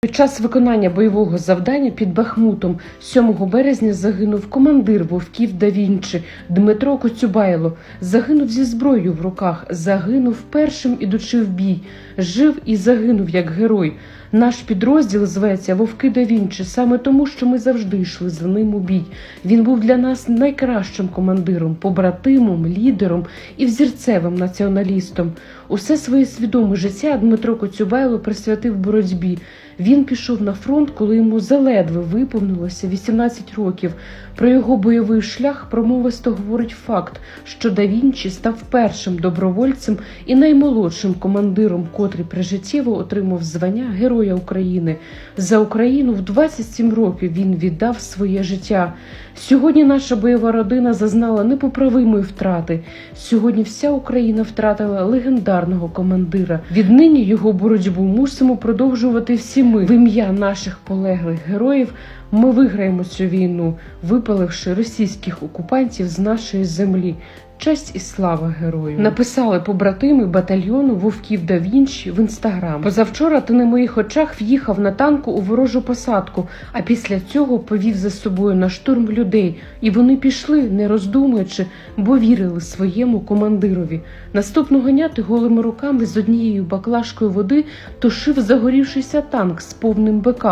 Під час виконання бойового завдання під Бахмутом 7 березня загинув командир вовків да Вінчі Дмитро Коцюбайло. Загинув зі зброєю в руках, загинув першим ідучи в бій, жив і загинув як герой. Наш підрозділ зветься Вовки да Вінчі саме тому, що ми завжди йшли за ним у бій. Він був для нас найкращим командиром, побратимом, лідером і взірцевим націоналістом. Усе своє свідоме життя Дмитро Коцюбайло присвятив боротьбі. Він пішов на фронт, коли йому заледве виповнилося 18 років. Про його бойовий шлях промовисто говорить факт, що да Вінчі став першим добровольцем і наймолодшим командиром, котрий прижиттєво отримав звання Героя України. За Україну в 27 років він віддав своє життя. Сьогодні наша бойова родина зазнала непоправимої втрати. Сьогодні вся Україна втратила легендарного командира. Віднині його боротьбу мусимо продовжувати всі ми. В ім'я наших полеглих героїв ми виграємо цю війну, випаливши російських окупантів з нашої землі. Честь і слава герою написали побратими батальйону Вовків да Вінчі в інстаграм. Позавчора ти на моїх очах в'їхав на танку у ворожу посадку, а після цього повів за собою на штурм людей, і вони пішли, не роздумуючи, бо вірили своєму командирові. Наступного дня ти голими руками з однією баклажкою води тушив загорівшийся танк з повним БК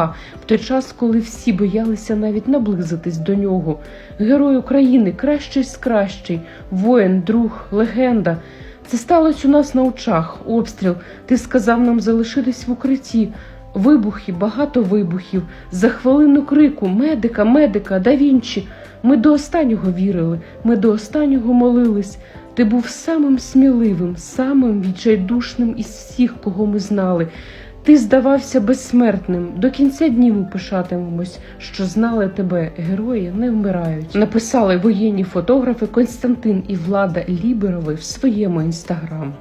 в той час, коли всі боялися навіть наблизитись до нього. Герой України, кращий з кращий, друг, легенда. Це сталося у нас на очах. Обстріл. Ти сказав нам залишитись в укритті. Вибухи, багато вибухів. За хвилину крику медика, медика, да Вінчі. Ми до останнього вірили, ми до останнього молились. Ти був самим сміливим, самим відчайдушним із всіх, кого ми знали. Ти здавався безсмертним. До кінця днів упишатимемось, пишатимемось, що знали тебе. Герої не вмирають. Написали воєнні фотографи Константин і Влада Ліберови в своєму інстаграм.